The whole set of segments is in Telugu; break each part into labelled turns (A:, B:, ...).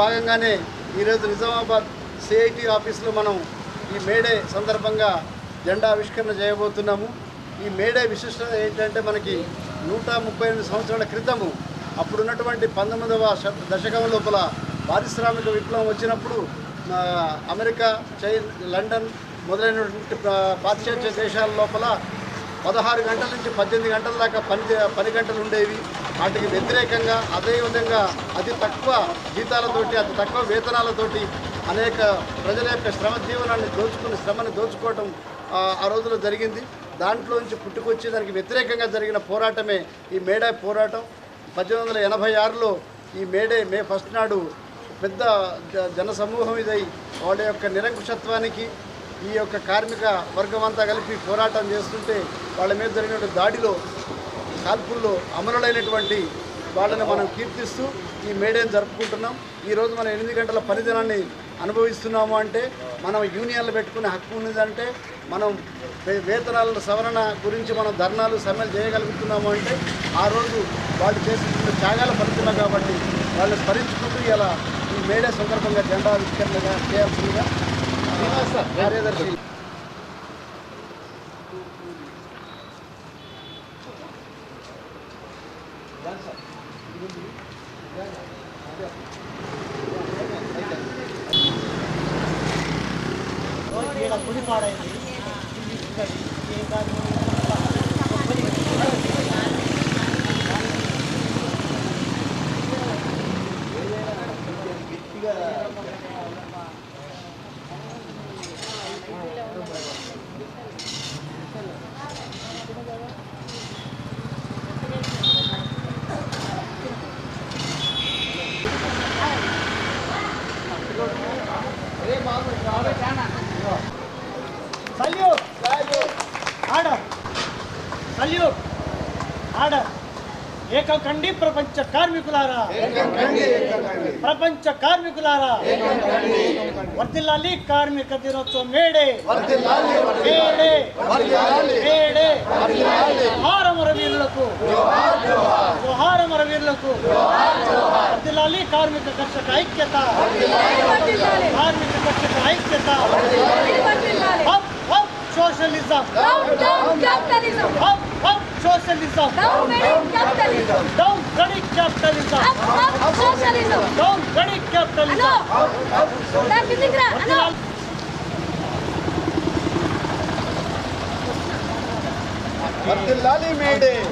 A: భాగంగానే ఈరోజు నిజామాబాద్ సిఐటి ఆఫీస్లో మనం ఈ మేడే సందర్భంగా జెండా ఆవిష్కరణ చేయబోతున్నాము. ఈ మేడే విశిష్టత ఏంటంటే మనకి నూట ముప్పై ఎనిమిది సంవత్సరాల క్రితము అప్పుడున్నటువంటి పంతొమ్మిదవ దశకం లోపల పారిశ్రామిక విప్లవం వచ్చినప్పుడు అమెరికా చైన్ లండన్ మొదలైనటువంటి పాశ్చాత్య దేశాల లోపల పదహారు గంటల నుంచి పద్దెనిమిది గంటల దాకా పని పని గంటలు ఉండేవి. వాటికి వ్యతిరేకంగా అదేవిధంగా అతి తక్కువ జీతాలతోటి అతి తక్కువ వేతనాలతోటి అనేక ప్రజల యొక్క శ్రమ జీవనాన్ని దోచుకుని శ్రమని దోచుకోవటం ఆ, రోజులో రోజుల్లో జరిగింది. దాంట్లోంచి పుట్టుకొచ్చి దానికి వ్యతిరేకంగా జరిగిన పోరాటమే ఈ మేడే పోరాటం. పద్దెనిమిది వందల ఎనభై ఆరులో ఈ మేడే మే ఫస్ట్ నాడు పెద్ద జ- ఇదై వాళ్ళ యొక్క నిరంకుశత్వానికి ఈ యొక్క కార్మిక వర్గం అంతా కలిపి పోరాటం చేస్తుంటే వాళ్ళ మీద జరిగినటువంటి దాడిలో కాల్పుల్లో అమరులైనటువంటి వాళ్ళని మనం కీర్తిస్తూ ఈ మేడేని జరుపుకుంటున్నాం. ఈరోజు మనం ఎనిమిది గంటల పనిదినాన్ని అనుభవిస్తున్నాము అంటే మనం యూనియన్లు పెట్టుకునే హక్కు ఉన్నదంటే మనం వేతనాల సవరణ గురించి మనం ధర్నాలు సమ్మెలు చేయగలుగుతున్నాము అంటే ఆ రోజు వాళ్ళు చేసిన త్యాగాల ఫలితమే కాబట్టి వాళ్ళు స్మరించుకుంటూ ఇలా ఈ మేడే సందర్భంగా జెండా ఆవిష్కరణగా చేయాల్సిందిగా కార్యదర్శి.
B: ఈడ గుడి పాడైంది ఏ దాని ఏకకండి ప్రపంచ కార్మికులారా ప్రపంచ కార్మికులారా వర్తిల్లాలి కార్మిక దినోత్సవం మేడే మేడే మేడే జోహారమర వీరులకు జోహారమర వీరులకు వర్తిల్లాలి కార్మిక కర్షక ఐక్యత కార్మిక కర్షక ఐక్యత up up socialism
C: capitalism.
B: Up up socialism
C: capitalism.
B: Up,
C: up, up socialism.
B: Down credit
C: capitalism.
B: No.
C: Up, up, socialism.
A: No. Abdullali made
C: it.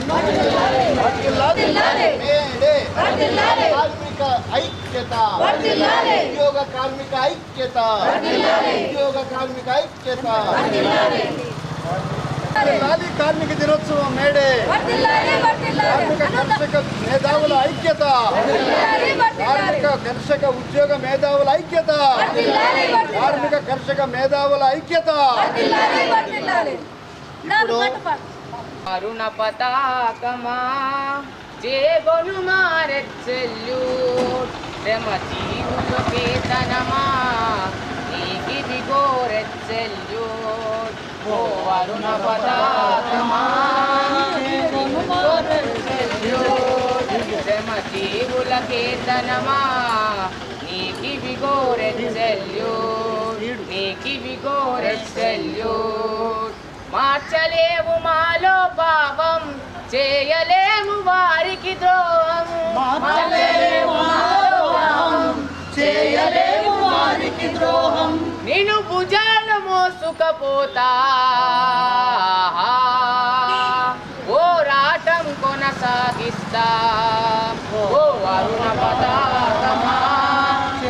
A: Abdullali
C: made
A: it. Abdullali.
C: ಕಾರ್ಮಿಕ
A: ಐಕ್ಯತಾ ಉದ್ಯೋಗ ಕಾರ್ಮಿಕ ಐಕ್ಯತಾ ಉದ್ಯೋಗ ಕಾರ್ಮಿಕ ಐಕ್ಯತಾ వర్ధిల్లాలి కార్మిక దినోత్సవం
C: వర్ధిల్లాలి.
A: కార్మిక? కర్షక మేధావుల ఐక్యత. కార్మిక కర్షక ఉద్యోగ మేధావుల ఐక్యత. కార్మిక కర్షక మేధావుల ఐక్యత.
D: అరుణ పతాకమా చేగొను మారెచ్చెల్యూట్ శ్రమ జీవులు కేతనమా నీకిది గోరెచ్చెల్యూట్ జీవుల కేతనమా నీకివి గోరెచ్చెల్యూట్ నీకివి గోరెచ్చెల్యూట్ మార్చలేము మాలో పాపం చేయలేము వారికి ద్రోహం. చేయలేము వారికి ద్రోహం. నేను భుజాల మోసుకపోతా. పోరాటం కొనసాగిస్తా. ఓ అరుణ పతాకమా.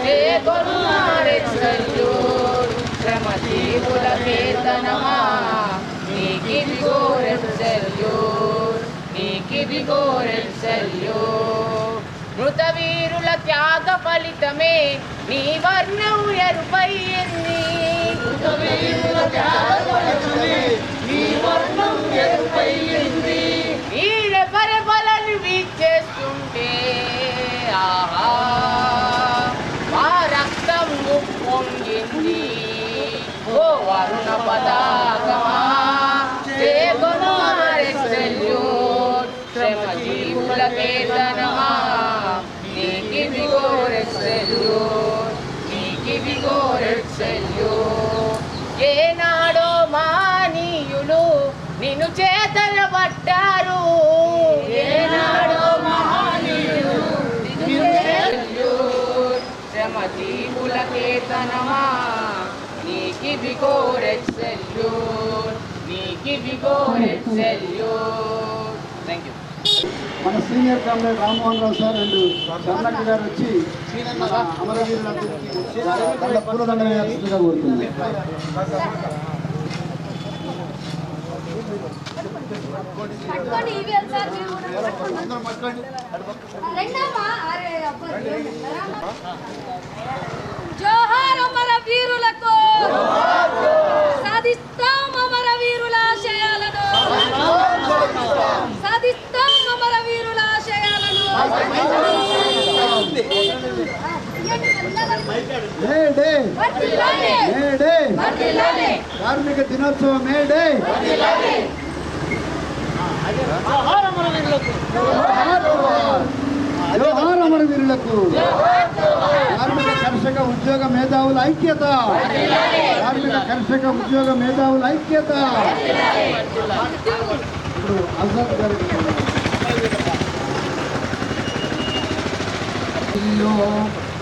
D: చేకొను మారెచ్చల్యూట్ శ్రమ జీవుల కేతనమా నీకివి గోరెచ్చల్యూట్ నీకివి గోరెచ్చల్యూట్ మృత త్యాగ ఫలితమే. నీ వర్ణం ఎరుపయ్యింది మృత వీరుల త్యాగ ఫలితమే నీ వర్ణం శ్రమ జీవుల కేతనమా నీకి బిగోరెట్ సెల్యూట్ నీకి బిగోరెట్ సెల్యూట్. థ్యాంక్ యూ
A: మన senior comrade Rammohan Rao sir and కర్ణక్ గారు వచ్చి అమరవీరులందరికీ దండ పూలదండ వేయాల్సిందిగా కోరుతుంది
C: జోహార్ అమర వీరులకు సాధిస్తాం అమర వీరుల ఆశయాలను సాధిస్తాం వీరుల ఆశయాలను.
A: కార్మిక దినోత్సవం మే డే
B: జోహార్ అమరవీరులకు
A: కార్మిక కర్షక ఉద్యోగ మేధావుల ఐక్యత కార్మిక కర్షక ఉద్యోగ మేధావుల ఐక్యత ఇప్పుడు ఆజాద్ గారి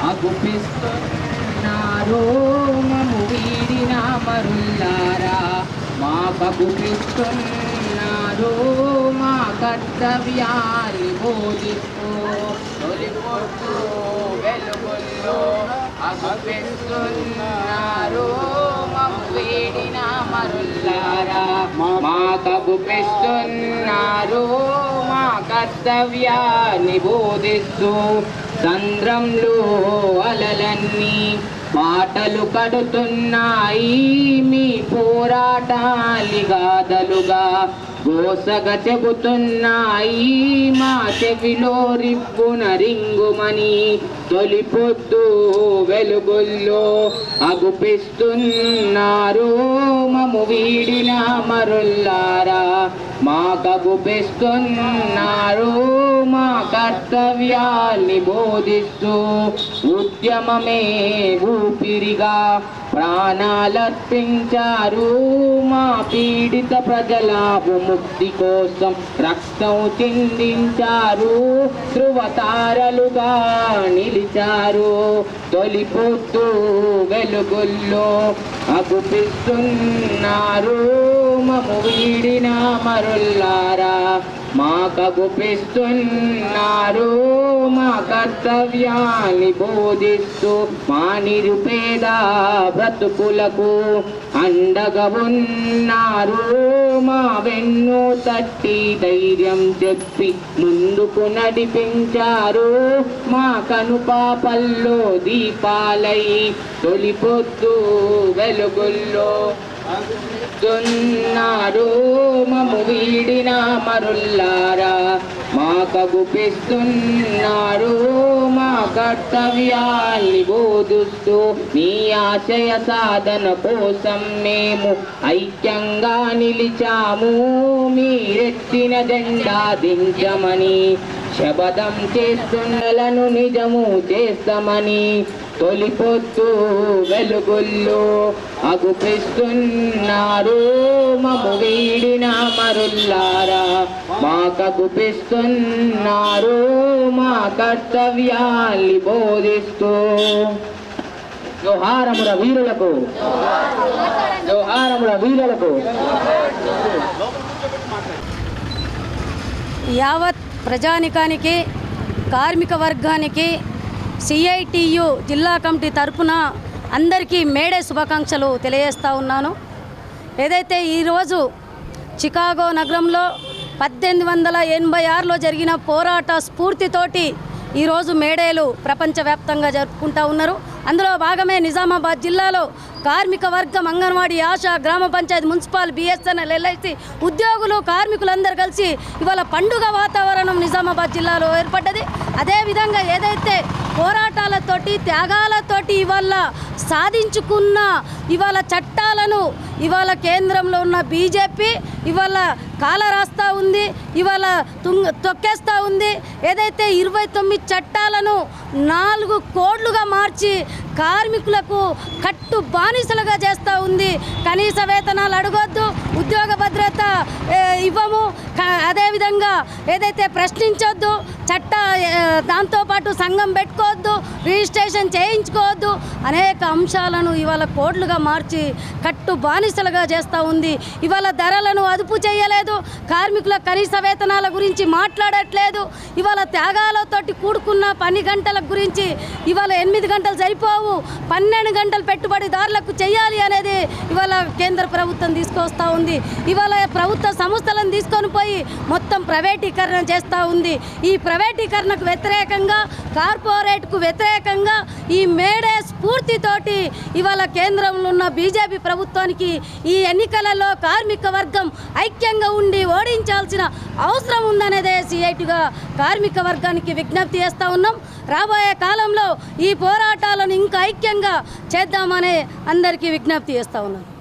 D: అగుపిస్తున్నారు మము వీడిన మరుల్లారా మా పగుపిస్తున్నారు మా కర్తవ్యాన్ని బోధిస్తూ తొలిపొట్టు వెలుగుల్లో అగుపిస్తున్నారు. మము మరుల్లారా మా కగుపిస్తున్నారు మా కర్తవ్యాన్ని బోధిస్తూ సంద్రంలో అలలన్నీ మాటలు కడుతున్నాయి. మీ పోరాటాలిగా గోసగ చెబుతున్నాయి మా చెవిలో రిబ్బున రింగుమని తొలి పొద్దు వెలుగుల్లో అగుపిస్తున్నారు. మము వీడిన మరుల్లారా మా కగుపిస్తున్నారు మా కర్తవ్యాన్ని బోధిస్తూ ఉద్యమమే ఊపిరిగా ప్రాణాలర్పించారు మా పీడిత ప్రజల విముక్తి కోసం రక్తం చిందించారు ధృవతారలుగా నిలిచారు. తొలిపోతూ వెలుగుల్లో అగుపిస్తున్నారు. మము వీడిన మరుల్లారా మా గుపిస్తున్నారు మా కర్తవ్యాన్ని బోధిస్తూ మా నిరుపేద బ్రతుకులకు అండగా ఉన్నారు. మా వెన్ను తట్టి ధైర్యం చెప్పి ముందుకు నడిపించారు. మా కనుపాపల్లో దీపాలై తొలి పొద్దు వెలుగుల్లో. దున్నారు మము వీడిన మరుల్లారా మా కగుపిస్తున్నారు మా కర్తవ్యాన్ని బోధిస్తూ నీ ఆశయ సాధన కోసం మేము ఐక్యంగా నిలిచాము. మీరెత్తిన జెండా దించమని శబదం చేస్తున్నలను నిజము చేస్తామని తొలిపొత్తు వెలుగుల్లో అగుపిస్తున్నారు. మము వీడిన మరుల్లారా మా కగుపిస్తున్నారు మా కర్తవ్యాన్ని బోధిస్తూ. జోహారముల వీరులకు జోహారముల వీరులకు.
C: యావత్ ప్రజానికానికి కార్మిక వర్గానికి సిఐటియు జిల్లా కమిటీ తరపున అందరికీ మేడే శుభాకాంక్షలు తెలియజేస్తూ ఉన్నాను. ఏదైతే ఈరోజు చికాగో నగరంలో పద్దెనిమిది వందల ఎనభై ఆరులో జరిగిన పోరాట స్ఫూర్తితోటి ఈరోజు మేడేలు ప్రపంచవ్యాప్తంగా జరుపుకుంటా ఉన్నారు. అందులో భాగమే నిజామాబాద్ జిల్లాలో కార్మిక వర్గం అంగన్వాడీ ఆశా గ్రామ పంచాయతీ మున్సిపల్ బిఎస్ఎన్ఎల్ ఎల్ఐసి ఉద్యోగులు కార్మికులందరూ కలిసి ఇవాళ పండుగ వాతావరణం నిజామాబాద్ జిల్లాలో ఏర్పడ్డది. అదేవిధంగా ఏదైతే పోరాటాలతోటి త్యాగాలతోటి ఇవాళ సాధించుకున్న ఇవాళ చట్టాలను ఇవాళ కేంద్రంలో ఉన్న బీజేపీ ఇవాళ కాల రాస్తా ఉంది ఇవాళ తుంగ తొక్కేస్తూ ఉంది. ఏదైతే ఇరవై తొమ్మిది చట్టాలను నాలుగు కోడ్లుగా మార్చి కార్మికులకు కట్టు బానిసలుగా చేస్తూ ఉంది. కనీస వేతనాలు అడగొద్దు ఉద్యోగ భద్రత ఇవ్వము. అదేవిధంగా ఏదైతే ప్రశ్నించొద్దు చట్ట దాంతోపాటు సంఘం పెట్టుకోవద్దు రిజిస్ట్రేషన్ చేయించుకోవద్దు అనేక అంశాలను ఇవాళ కోడ్లుగా మార్చి కట్టు బానిసలుగా చేస్తూ ఉంది. ఇవాళ ధరలను అదుపు చేయలేదు కార్మికుల కనీస వేతనాల గురించి మాట్లాడట్లేదు. ఇవాళ త్యాగాలతోటి కూడుకున్న పని గంటల గురించి ఇవాళ ఎనిమిది గంటలు సరిపోవు. పన్నెండు గంటలు పెట్టుబడిదారులకు చేయాలి అనేది ఇవాళ కేంద్ర ప్రభుత్వం తీసుకొస్తా ఉంది. ఇవాళ ప్రభుత్వ సంస్థలను తీసుకొని పోయి మొత్తం ప్రైవేటీకరణ చేస్తూ ఉంది. ఈ ప్రైవేటీకరణకు వ్యతిరేకంగా కార్పొరేట్కు వ్యతిరేకంగా ఈ మేడే స్ఫూర్తితోటి ఇవాళ కేంద్రంలో ఉన్న బీజేపీ ప్రభుత్వానికి ఈ ఎన్నికలలో కార్మిక వర్గం ఐక్యంగా ఉండి ఓడించాల్సిన అవసరం ఉందనేదే సిఐటిగా కార్మిక వర్గానికి విజ్ఞప్తి చేస్తూ ఉన్నాం. రాబోయే కాలంలో ఈ పోరాటాలను ఇంకా ఐక్యంగా చేద్దామనే అందరికీ విజ్ఞప్తి చేస్తూ ఉన్నారు